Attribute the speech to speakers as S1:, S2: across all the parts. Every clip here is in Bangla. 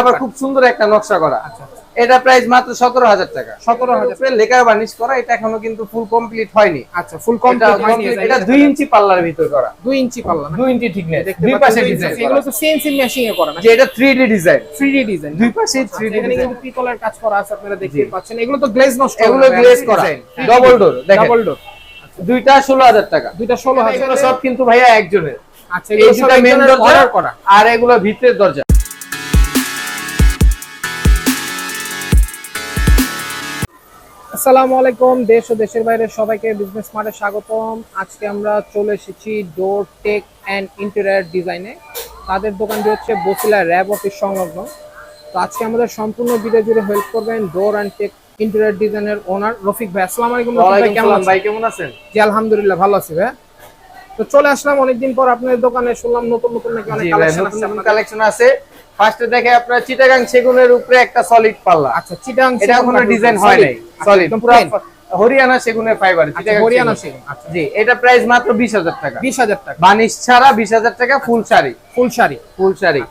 S1: আবার খুব সুন্দর একটা নকশা করা।
S2: আচ্ছা
S1: এটা প্রাইস মাত্র সতেরো হাজার টাকা।
S2: 17,000
S1: উপরে লেকার বার্নিশ করা এটা এখনও কিন্তু ফুল কমপ্লিট হয়নি।
S2: আচ্ছা ফুল কমপ্লিট
S1: এটা দুই ইঞ্চি পাল্লার ভিতর করা।
S2: দুই ইঞ্চি পাল্লা
S1: দুই ইঞ্চি ঠিকনেস
S2: দেখতে
S1: দুই পাশে ডিজাইন
S2: এগুলো তো সিএনসি মেশিং এ করা
S1: যে এটা three D design
S2: 3D design
S1: দুই পাশে থ্রি ডি
S2: এখানে কিন্তু পিতলের কাজ করা আছে আপনারা দেখতে পাচ্ছেন। এগুলো তো গ্লেজ নষ্ট
S1: এগুলো গ্লেজ করা। ডবল ডোর দেখেন।
S2: ডাবল ডোর
S1: দুইটা ষোলো হাজার টাকা।
S2: দুইটা 16000
S1: এগুলো সব কিন্তু ভাইয়া একজনের।
S2: আচ্ছা
S1: এই দুটা মেন দরজা
S2: করা।
S1: আর এগুলো ভিতরের দরজা।
S2: আসসালামু আলাইকুম দেশ ও দেশের বাইরে সবাইকে বিজনেস মার্টে স্বাগতম। আজকে আমরা চলে এসেছি ডোর টেক অ্যান্ড ইন্টেরিয়ার ডিজাইনে তাদের দোকানটি হচ্ছে বসিলা র্যাব অফিস সংলগ্ন। তো আজকে আমাদের সম্পূর্ণ ভিডিও জুড়ে হেল্প করবেন ডোর অ্যান্ড টেক ইন্টেরিয়ার ডিজাইনের ওনার রফিক ভাই। আসসালামু আলাইকুম ভাই কেমন আছেন?
S1: ভাই কেমন আছেন?
S2: জি আলহামদুলিল্লাহ ভালো আছি ভাই। তো চলে আসলাম অনেকদিন পর আপনাদের দোকানে শুনলাম নতুন নতুন নাকি অনেক কালেকশন আছে।
S1: ফার্স্টে দেখে আপনার চিটাগাং সেগুনের উপরে একটা সলিড পাল্লা।
S2: আচ্ছা চিটাগাং
S1: এটা কোনো ডিজাইন হয় নাই। সলিড পুরো হরিয়ানা সেগুনের ফাইবার
S2: আচ্ছা, হরিয়ানা সেগুন। আচ্ছা।
S1: জি এটা প্রাইস মাত্র বিশ হাজার টাকা।
S2: বিশ হাজার টাকা।
S1: বানিশ ছাড়া বিশ হাজার টাকা ফুল শাড়ি।
S2: ফুল শাড়ি।
S1: ফুল শাড়ি।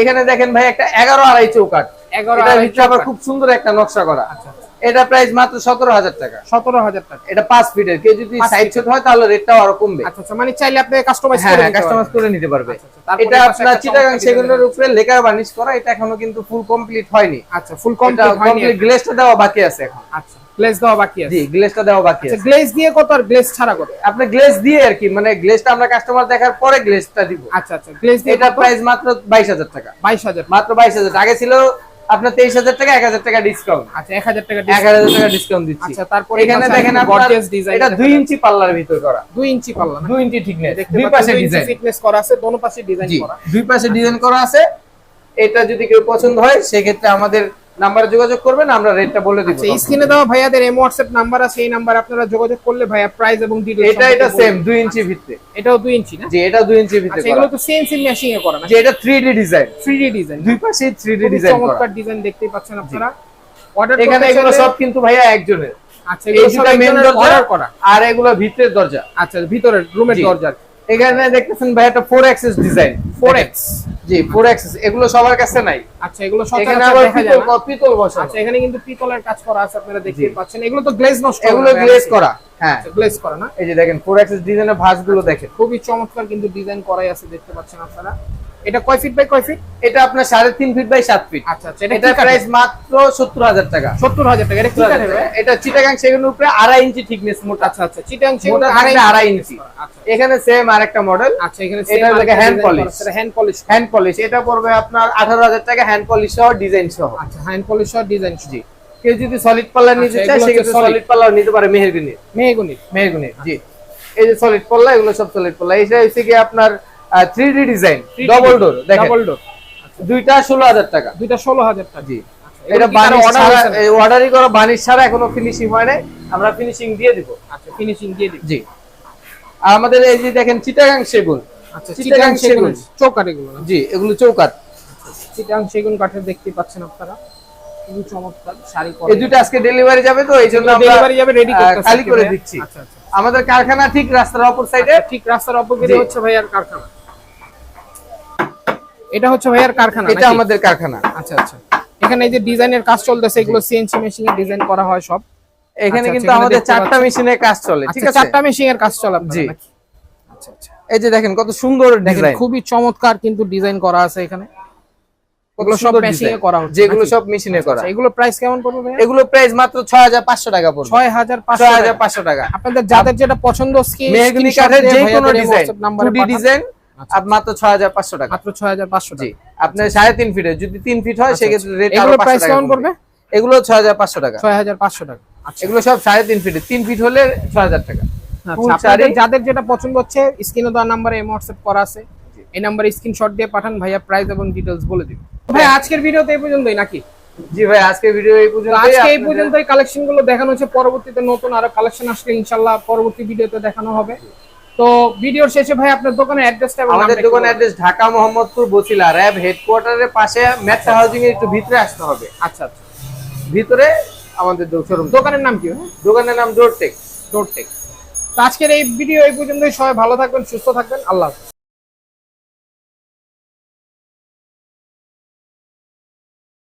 S1: এখানে দেখেন ভাই একটা এগারো আড়াই চৌকাট
S2: এগারো
S1: এটার
S2: আড়াই
S1: ভিতরে আবার খুব সুন্দর একটা নকশা করা।
S2: আচ্ছা।
S1: এটা প্রাইস মাত্র সতেরো হাজার টাকা।
S2: সতেরো হাজার টাকা।
S1: এটা পাঁচ ফিটের কেউ যদি সাইড হয় তাহলে রেটটাও আরও কমবে।
S2: আচ্ছা আচ্ছা মানে চাইলে আপনি কাস্টমাইজ
S1: হ্যাঁ
S2: করে
S1: হ্যাঁ কাস্টমাইজ করে নিতে পারবে।
S2: আচ্ছা, আচ্ছা,
S1: এটা আপনার চিটাগাং সেগুনের উপরে লেকার বার্নিশ করা এটা এখনও কিন্তু ফুল কমপ্লিট হয়নি।
S2: আচ্ছা ফুল কমপ্লিট হয়নি
S1: দেওয়া বাকি আছে এখন।
S2: আচ্ছা গ্লেজ দেওয়া বাকি আছে।
S1: জি গ্লেজটা দেওয়া বাকি আছে।
S2: গ্লেজ দিয়ে কত আর গ্লেজ ছাড়া কত?
S1: আপনি গ্লেজ দিয়ে আর কি মানে গ্লেজটা আমরা কাস্টমার দেখার পরে গ্লেজটা দিব।
S2: আচ্ছা আচ্ছা গ্লেজ দিয়ে
S1: এটা প্রাইস মাত্র বাইশ হাজার টাকা।
S2: বাইশ হাজার।
S1: মাত্র বাইশ হাজার আগে ছিল আপনার তেইশ হাজার টাকা এক হাজার টাকা ডিসকাউন্ট
S2: আচ্ছা এক হাজার টাকা
S1: এক হাজার টাকা ডিসকাউন্ট দিচ্ছি।
S2: আচ্ছা তারপরে
S1: এখানে দেখেন
S2: ডিজাইন
S1: এটা দুই ইঞ্চি পাল্লার ভিতর করা।
S2: দুই ইঞ্চি পাল্লা
S1: দুই ইঞ্চি ঠিক
S2: নেই
S1: দুই পাশে ডিজাইন
S2: ফিটনেস করা আছে দোনো পাশে ডিজাইন করা।
S1: দুই পাশে ডিজাইন করা আছে। এটা যদি কেউ পছন্দ হয় সেক্ষেত্রে আমাদের নাম্বারে যোগাযোগ করবেন আমরা রেটটা বলে দিব
S2: আচ্ছা স্ক্রিনে দেওয়া ভাইয়াদের এম হোয়াটসঅ্যাপ নাম্বার আছে এই নাম্বার আপনারা যোগাযোগ করলে ভাইয়া প্রাইস এবং ডিটেইলস
S1: এটা এটা সেম দুই ইঞ্চি ভিতরে
S2: এটাও দুই ইঞ্চি না?
S1: জি এটা দুই ইঞ্চি ভিতরে
S2: আচ্ছা এগুলো তো সিএনসি মেশিং এ করা না?
S1: যে এটা three D design
S2: 3D design
S1: দুই পাশে থ্রি ডি
S2: খুবই
S1: ডিজাইন করা।
S2: চমৎকার ডিজাইন দেখতেই পাচ্ছেন আপনারা। অর্ডার
S1: এখানে এগুলো সব কিন্তু ভাইয়া একজনের।
S2: আচ্ছা
S1: এই দুটা মেন দরজা
S2: করা।
S1: আর এগুলো ভিতরের দরজা।
S2: আচ্ছা ভিতরের রুমের দরজা।
S1: এখানে দেখতেছেন ভাইয়া একটা ফোর অ্যাক্সেস ডিজাইন
S2: 4x
S1: জি ফোর অ্যাক্সেস এগুলো সবার কাছে নাই।
S2: আচ্ছা এগুলো
S1: এখানে আবার
S2: দেখা যায়
S1: পিতল পিতল বসানো।
S2: আচ্ছা এখানে কিন্তু পিতলের কাজ করা আছে আপনারা দেখতে। পাচ্ছেন। এগুলো তো গ্লেজ নষ্ট
S1: এগুলো গ্লেজ করা হ্যাঁ।
S2: গ্লেজ করা না?
S1: এই যে দেখেন ফোর অ্যাক্সেস ডিজাইনের ভাঁজগুলো দেখেন।
S2: খুবই চমৎকার কিন্তু ডিজাইন করাই আছে দেখতে পাচ্ছেন আপনারা। এটা কয় ফিট বাই কয় ফিট
S1: এটা আপনার সাড়ে তিন ফিট বাই সাত ফিট
S2: আচ্ছা আচ্ছা এটা
S1: প্রাইস মাত্র সত্তর হাজার টাকা।
S2: সত্তর হাজার টাকা এটা
S1: চিটাগাং উপরে আড়াই ইঞ্চি থিকনেস মোটা।
S2: আচ্ছা আচ্ছা চিটাং সেগুলো আড়াই
S1: ইঞ্চি।
S2: আচ্ছা
S1: এখানে সেম আরেকটা মডেল
S2: আচ্ছা এখানে
S1: এটা লাগে hand polish।
S2: Hand polish
S1: hand polish এটা পড়বে আপনার আঠারো হাজার টাকা হ্যান্ড পলিশ সহ ডিজাইন সহ।
S2: আচ্ছা হ্যান্ড পলিশ আর ডিজাইন জি।
S1: কেউ যদি সলিড পাল্লা নিতে
S2: আচ্ছা,
S1: চায় সেক্ষেত্রে সলিড পাল্লাও নিতে পারে মেহেরগুনি।
S2: মেহগুনি
S1: মেহেরগুনি জি। এই যে সলিড পাল্লা এগুলো সব সলিড পাল্লা। এটা হচ্ছে কি আপনার three D design double door দেখেন।
S2: ডাবল ডোর
S1: দুইটা ষোলো হাজার টাকা।
S2: দুইটা ষোলো হাজার টাকা।
S1: জি।
S2: আচ্ছা,
S1: এটা
S2: কারও
S1: বানিশ ছাড়া
S2: হয়েছে নাকি?
S1: অর্ডারই করা বানিশ ছাড়া এখনও ফিনিশিং হয় নাই। আমরা ফিনিশিং দিয়ে দিব।
S2: আচ্ছা ফিনিশিং দিয়ে
S1: জি। আর আমাদের এই যে দেখেন চিটাগাং সেগুন।
S2: আচ্ছা
S1: চিটাগাং
S2: সেগুন। চৌকাট এগুলো
S1: জি এগুলো চৌকাত
S2: চিটাং সেগুন কাঠের দেখতে পাচ্ছেন আপনারা। খুবই চমৎকার শাড়ি
S1: এই দুটো আজকে ডেলিভারি যাবে তো এই জন্য আমরা
S2: ডেলিভারি যাবে রেডি
S1: করে দিচ্ছি।
S2: আচ্ছা আচ্ছা
S1: আমাদের কারখানা ঠিক রাস্তার অপর সাইডে
S2: ঠিক রাস্তার
S1: জি।
S2: হচ্ছে ভাইয়ার কারখানা। এটা হচ্ছে ভাইয়ার কারখানা
S1: এটা আমাদের কারখানা।
S2: আচ্ছা আচ্ছা। এখানে এই যে ডিজাইনের কাজ চলতেছে এগুলো সিএনসি মেশিনে ডিজাইন করা হয় সব।
S1: এখানে
S2: আচ্ছা,
S1: কিন্তু আমাদের চারটা। মেশিনের কাজ চলে ঠিক
S2: আচ্ছা
S1: আছে?
S2: চারটা মেশিনের কাজ চলে আপনার
S1: জি।
S2: আচ্ছা আচ্ছা।
S1: এই যে দেখেন কত সুন্দর ডিজাইন
S2: খুবই চমৎকার কিন্তু ডিজাইন করা আছে এখানে। এগুলো সব মেশিনে করা হচ্ছে
S1: যেগুলো সব মেশিনে করা।
S2: আচ্ছা, এগুলো প্রাইস কেমন পড়বে ভাইয়া?
S1: এগুলো প্রাইস মাত্র ছয় হাজার পাঁচশো টাকা পড়বে।
S2: ছয় হাজার
S1: ছয়
S2: পাঁচশো
S1: হাজার পাঁচশো টাকা।
S2: আপনাদের যাদের যেটা পছন্দ স্ক্রিন
S1: মেহগনি কাঠের যে কোনো ডিজাইন
S2: নাম্বারে
S1: ডিজাইন
S2: আচ্ছা।
S1: আপ মাত্র ছয় হাজার পাঁচশো টাকা।
S2: মাত্র ছয় হাজার পাঁচশো
S1: জি আপনার সাড়ে তিন ফিটের যদি তিন ফিট হয়
S2: আচ্ছা,
S1: সেক্ষেত্রে রেট
S2: এগুলো প্রাইস কেমন
S1: পড়বে? এগুলো ছয় হাজার পাঁচশো টাকা।
S2: ছয় হাজার পাঁচশো টাকা। আচ্ছা।
S1: এগুলো সব সাড়ে তিন ফিটের তিন ফিট হলে ছয় হাজার টাকা।
S2: আচ্ছা, আপনাদের যাদের যেটা পছন্দ হচ্ছে স্ক্রিনে দেওয়া নাম্বারে এম হোয়াটসঅ্যাপ করা আছে। এই নাম্বারে স্ক্রিনশট দিয়ে পাঠান ভাইয়া প্রাইস এবং ডিটেলস বলে দিন ভাই আজকের ভিডিওতে এই পর্যন্তই নাকি?
S1: জি ভাই আজকে ভিডিও এই পর্যন্ত
S2: আজকে এই পর্যন্তই কালেকশনগুলো দেখানো হচ্ছে। পরবর্তীতে নতুন আরও কালেকশন আসলে ইনশাল্লাহ পরবর্তী ভিডিওতে দেখানো হবে। তো ভিডিওর শেষে ভাই আপনার দোকানের অ্যাড্রেসটা
S1: আমাদের
S2: নামটা একটু
S1: দোকান
S2: বলুন।
S1: অ্যাড্রেস ঢাকা মোহাম্মদপুর বসিলা র্যাব হেডকোয়ার্টারের পাশে মেট্রো হাউজিং এর একটু ভিতরে আসতে হবে।
S2: আচ্ছা আচ্ছা।
S1: ভিতরে আমাদের শোরুম
S2: দোকানের নাম কি
S1: দোকানের নাম ডোরটেক
S2: ডোরটেক তো আজকের এই ভিডিও এই পর্যন্তই। সবাই ভালো থাকবেন সুস্থ থাকবেন। আল্লাহ